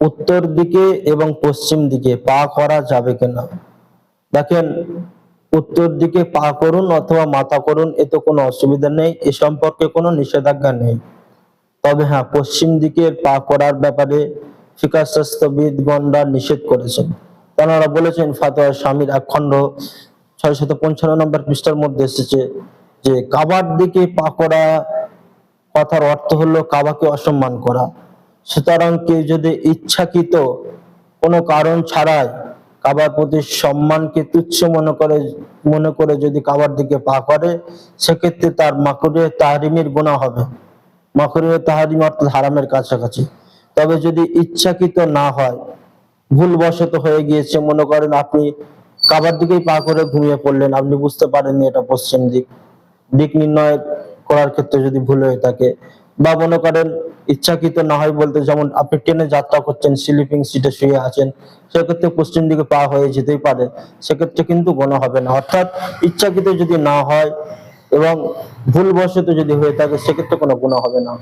উত্তর দিকে এবং পশ্চিম দিকে পা করা যাবে কিনা? দেখেন, উত্তর দিকে পা করুন অথবা মাথা করুন এতে কোনো অসুবিধা নেই, এ সম্পর্কে কোনো নিষেধাজ্ঞা নেই। তবে হ্যাঁ পশ্চিম দিকে পা করার ব্যাপারে ফিকার স্বাস্থ্যবিদগণরা নিষেধ করেছেন। তারা বলেছেন ফাতোয়া স্বামীর একখণ্ড ছয় শত পঞ্চান্ন নম্বর পৃষ্ঠার মধ্যে এসেছে যে, কাবার দিকে পা করা কথার অর্থ হলো কাবাকে অসম্মান করা। সুতরাং কেউ যদি ইচ্ছাকৃত কোনো কারণ ছাড়াই কাবার প্রতি সম্মানকে তুচ্ছ মনে করে মনে করে যদি কাবার দিকে পা করে, সেক্ষেত্রে তার মাকুরে তাহারিমের গুণা হবে। মাকুরে তাহারিম অর্থাৎ হারামের কাছাকাছি। তবে যদি ইচ্ছাকৃত না হয়, ভুলবশত হয়ে গিয়েছে, মনে করেন আপনি কাবার দিকেই পা করে ঘুমিয়ে পড়লেন, আপনি বুঝতে পারেননি এটা পশ্চিম দিক। দিক নির্ণয় করার ক্ষেত্রে যদি ভুল হয়ে থাকে বা মনে করেন ইচ্ছাকৃত না হয় বলতে যেমন আপনি ট্রেনে যাত্রা করছেন স্লিপিং সিটে শুয়ে আছেন, সেক্ষেত্রে পশ্চিম দিকে পা হয়ে যেতেই পারে, সেক্ষেত্রে কিন্তু গোনা হবে না। অর্থাৎ ইচ্ছাকৃত যদি না হয় এবং ভুলবশত যদি হয়ে থাকে, সেক্ষেত্রে কোনো গুণা হবে না।